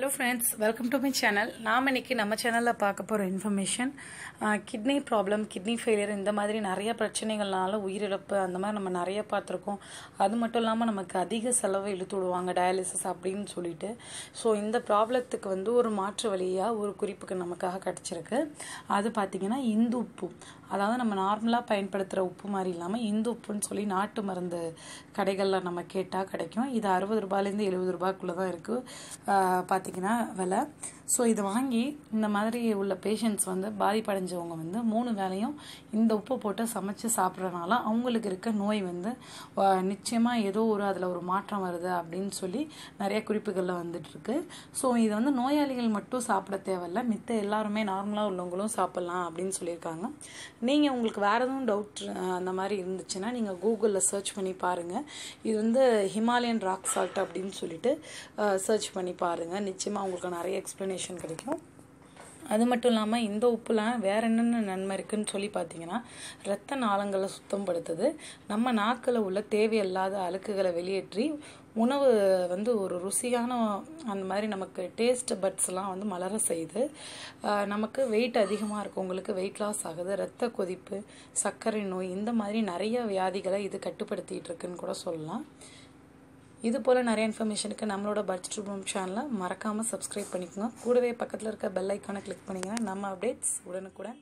Hello friends welcome to my channel நாம் இன்னைக்கு நம்ம சேனலில் பார்க்க போகிற information kidney problem kidney failure இந்த மாதிரி நிறைய பிரச்சனைகள்னால உயிரிழப்பு அந்த மாதிரி நம்ம நிறைய பார்த்துருக்கோம். அது மட்டும் இல்லாமல் நமக்கு அதிக செலவு இழுத்து விடுவாங்க டயாலிசிஸ் அப்படின்னு சொல்லிட்டு. ஸோ இந்த ப்ராப்ளத்துக்கு வந்து ஒரு மாற்று வழியாக ஒரு குறிப்புக்கு நமக்காக கிடச்சிருக்கு. அது பார்த்திங்கன்னா இந்து உப்பு. அதாவது நம்ம நார்மலாக பயன்படுத்துகிற உப்பு மாதிரி இல்லாமல் இந்து உப்புன்னு சொல்லி நாட்டு மருந்து கடைகளில் நம்ம கேட்டால் கிடைக்கும். இது அறுபது ரூபாயிலேருந்து எழுபது ரூபாய்க்குள்ளே தான் இருக்குது பார்த்திங்கன்னா விலை. ஸோ இதை வாங்கி இந்த மாதிரி உள்ள பேஷண்ட்ஸ் வந்து பாதிப்படைஞ்சவங்க வந்து மூணு வேலையும் இந்த உப்பு போட்டு சமைச்சு சாப்பிட்றதுனால அவங்களுக்கு இருக்க நோய் வந்து நிச்சயமாக ஏதோ ஒரு அதில் ஒரு மாற்றம் வருது அப்படின்னு சொல்லி நிறைய குறிப்புகளில் வந்துட்டுருக்கு ஸோ இது வந்து நோயாளிகள் மட்டும் சாப்பிட தேவையில்ல. மித்த எல்லாருமே நார்மலாக உள்ளவங்களும் சாப்பிட்லாம் அப்படின்னு சொல்லியிருக்காங்க. நீங்கள் உங்களுக்கு வேறு எதுவும் டவுட் அந்த மாதிரி இருந்துச்சுன்னா நீங்கள் கூகுளில் சர்ச் பண்ணி பாருங்கள் இது வந்து ஹிமாலயன் ராக் சால்ட் அப்படின்னு சொல்லிட்டு சர்ச் பண்ணி பாருங்கள் நிச்சயமாக உங்களுக்கு நிறைய எக்ஸ்ப்ளனேஷன் கிடைக்கும். அது மட்டும் இல்லாமல் இந்த உப்புலாம் வேறு என்னென்ன நன்மை இருக்குன்னு சொல்லி பார்த்தீங்கன்னா ரத்த நாளங்களை சுத்தப்படுத்துது நம்ம நாக்கில் உள்ள தேவையில்லாத அழுக்குகளை வெளியேற்றி உணவு வந்து ஒரு ருசியான அந்த மாதிரி நமக்கு டேஸ்ட் பட்ஸ்லாம் வந்து மலர செய்யுது நமக்கு வெயிட் அதிகமாக இருக்கவங்களுக்கு வெயிட் லாஸ் ஆகுது. ரத்த கொதிப்பு சர்க்கரை நோய் இந்த மாதிரி நிறைய வியாதிகளை இது கட்டுப்படுத்திகிட்டு இருக்குன்னு கூட சொல்லலாம். இது போல் நிறைய இன்ஃபர்மேஷனுக்கு நம்மளோட பட்ஜெட் ரூபம் சேனலை மறக்காமல் சப்ஸ்கிரைப் பண்ணிக்கோங்க. கூடவே பக்கத்தில் இருக்க பெல் ஐக்கானை கிளிக் பண்ணிங்கன்னா நம்ம அப்டேட்ஸ் உடனுக்குடன்